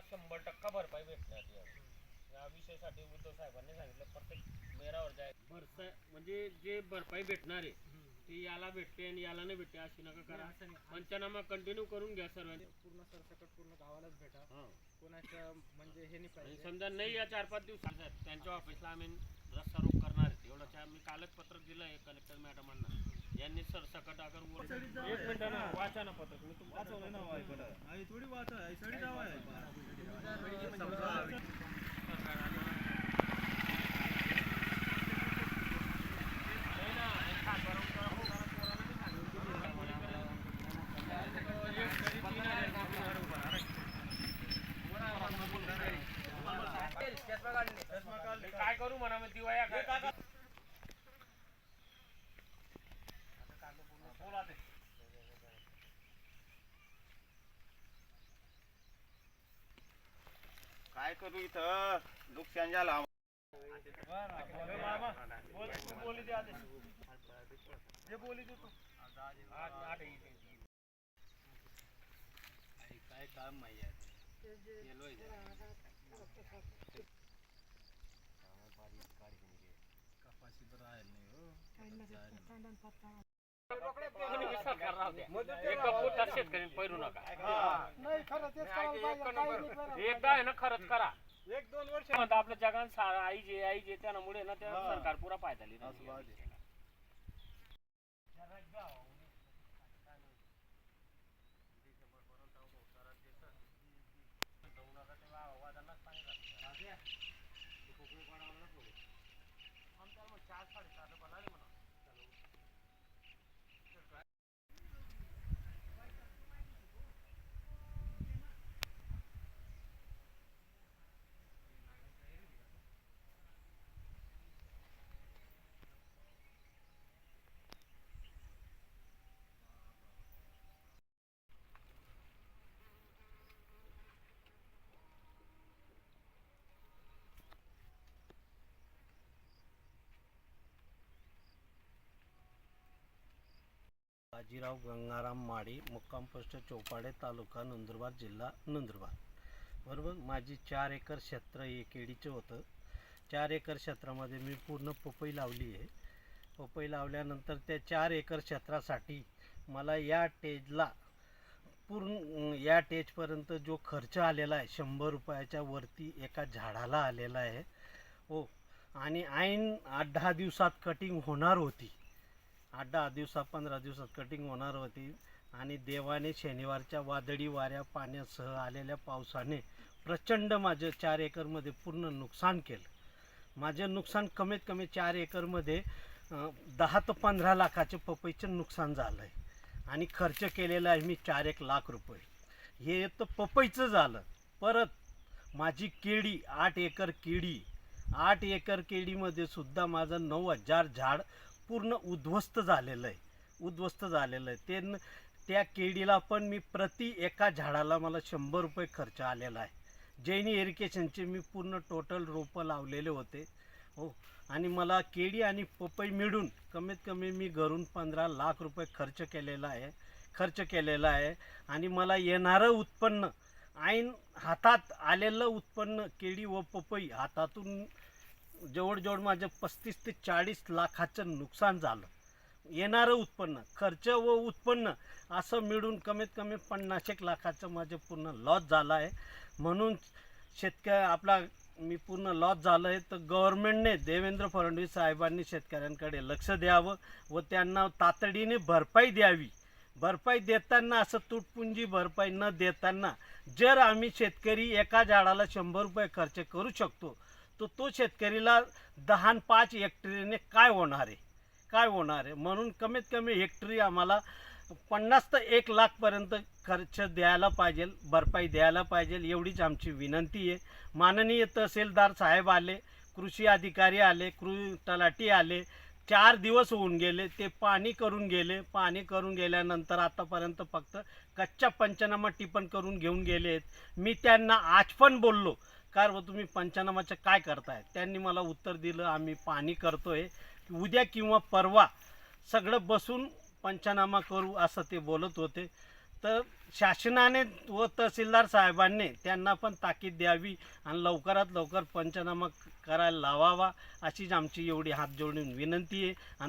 तुम्हाला शंभर टक्का भरपाई भेटणार यावेळी. या विषयासाठी उद्धव साहेबांनी सांगितलं प्रत्येक मेरावर जाय. भरसा म्हणजे जे भरपाई भेटणार आहे ते याला भेटते आणि याला नाही भेटते अशी नका करा. पंचनामा कंटिन्यू करून घ्या सर्वांनी. पूर्ण सरसकट पूर्ण गावालाच भेटा. हा. कोणाचं म्हणजे हे नाही आणि पाहिजे समजा नाही या चार पाच दिवसात त्यांच्या ऑफिसला आम्ही रस्ता रोक करणार आहे एवढं मी कालच पत्र दिलं आहे कलेक्टर मॅडमांना. यांनी सरसकट अगर वर- एक मिनिट ना वाचा ना पत्रक मी तुमचं थोडी वाच आहे सडी डाव आहे नाही ना, हे सातबारा उतारा उतारा पोराला नाही सांगितलं. मी काय करू म्हणा मग दिवाया काय करू इथं? नुकसान झालं काय काम नाही. कपाशी तर राहील नाही. हो कोणी विचार नका एकदा आहे ना खरंच करा एक दोन वर्ष सारा आई जे आई जे त्यामुळे ना त्या सरकार पुरा फायदा लिहिला बाजीराव गंगाराम माडी मुक्काम पोस्ट चौपाडे तालुका नंदुरबार जिल्हा नंदुरबार. बरोबर? माझी चार एकर क्षेत्र हे केळीचं होतं. चार एकर क्षेत्रामध्ये मी पूर्ण पपई लावली आहे. पपई लावल्यानंतर त्या चार एकर क्षेत्रासाठी मला या टेजला पूर्ण या टेजपर्यंत जो खर्च आलेला आहे शंभर रुपयाच्या वरती एका झाडाला आलेला आहे. हो. आणि ऐन आठ दहा दिवसात कटिंग होणार होती. आठ दहा दिवसात पंधरा दिवसात कटिंग होणार होती. आणि देवाने शनिवारच्या वादळी वाऱ्या पाण्यासह आलेल्या पावसाने प्रचंड माझं चार एकरमध्ये पूर्ण नुकसान केलं. माझं नुकसान कमीत कमी चार एकरमध्ये दहा ते पंधरा लाखाचे पपईचं नुकसान झालं आहे आणि खर्च केलेला आहे मी चार एक लाख रुपये. हे तर पपईचं झालं. परत माझी केळी आठ एकर केळी आठ एकर केळीमध्ये सुद्धा माझं नऊ हजार झाड पूर्ण उद्ध्वस्त झालेलं आहे. उद्ध्वस्त झालेलं आहे. ते न- त्या केळीला पण मी प्रति एका झाडाला मला शंभर रुपये खर्च आलेला आहे. जैनी इरिगेशनचे मी पूर्ण टोटल रोपं लावलेले होते. हो. आणि मला केळी आणि पपई मिळून कमीत कमी मी घरून पंधरा लाख रुपये खर्च केलेला आहे. खर्च केलेला आहे. आणि मला येणारं उत्पन्न ऐन हातात आलेलं उत्पन्न केळी व पपई हातातून जवळजवळ माझं पस्तीस ते चाळीस लाखाचं नुकसान झालं. येणारं उत्पन्न खर्च व उत्पन्न असं मिळून कमीत कमी पन्नास एक लाखाचं माझं पूर्ण लॉस झालं आहे. म्हणून शेतक आपला मी पूर्ण लॉस झालं आहे. तर गव्हर्मेंटने देवेंद्र फडणवीस साहेबांनी शेतकऱ्यांकडे लक्ष द्यावं व त्यांना तातडीने भरपाई द्यावी. भरपाई देताना असं तुटपुंजी भरपाई न देताना जर आम्ही शेतकरी एका झाडाला शंभर रुपये खर्च करू शकतो तर तो शेतकरीला दहा पाच हेक्टरीने काय होणार आहे? काय होणार आहे? म्हणून कमीत कमी हेक्टरी आम्हाला पन्नास ते एक लाखपर्यंत खर्च द्यायला पाहिजे भरपाई द्यायला पाहिजे एवढीच आमची विनंती आहे. माननीय तहसीलदार साहेब आले कृषी अधिकारी आले कृ तलाठी आले चार दिवस होऊन गेले ते पाणी करून गेले पाणी करून गेल्यानंतर आतापर्यंत फक्त कच्च्या पंचनामा टिपण करून घेऊन गेले आहेत. मी त्यांना आज पण बोललो काय व तुम्ही पंचनामाचं काय करताय? त्यांनी मला उत्तर दिलं आम्ही पाणी करतोय. उद्या किंवा परवा सगळं बसून पंचनामा करू असं ते बोलत होते. तर शासनाने व तहसीलदार साहेबांनी त्यांना पण ताकीद द्यावी आणि लवकरात लवकर पंचनामा करायला लावावा अशीच आमची एवढी हात जोडून विनंती आहे. आणि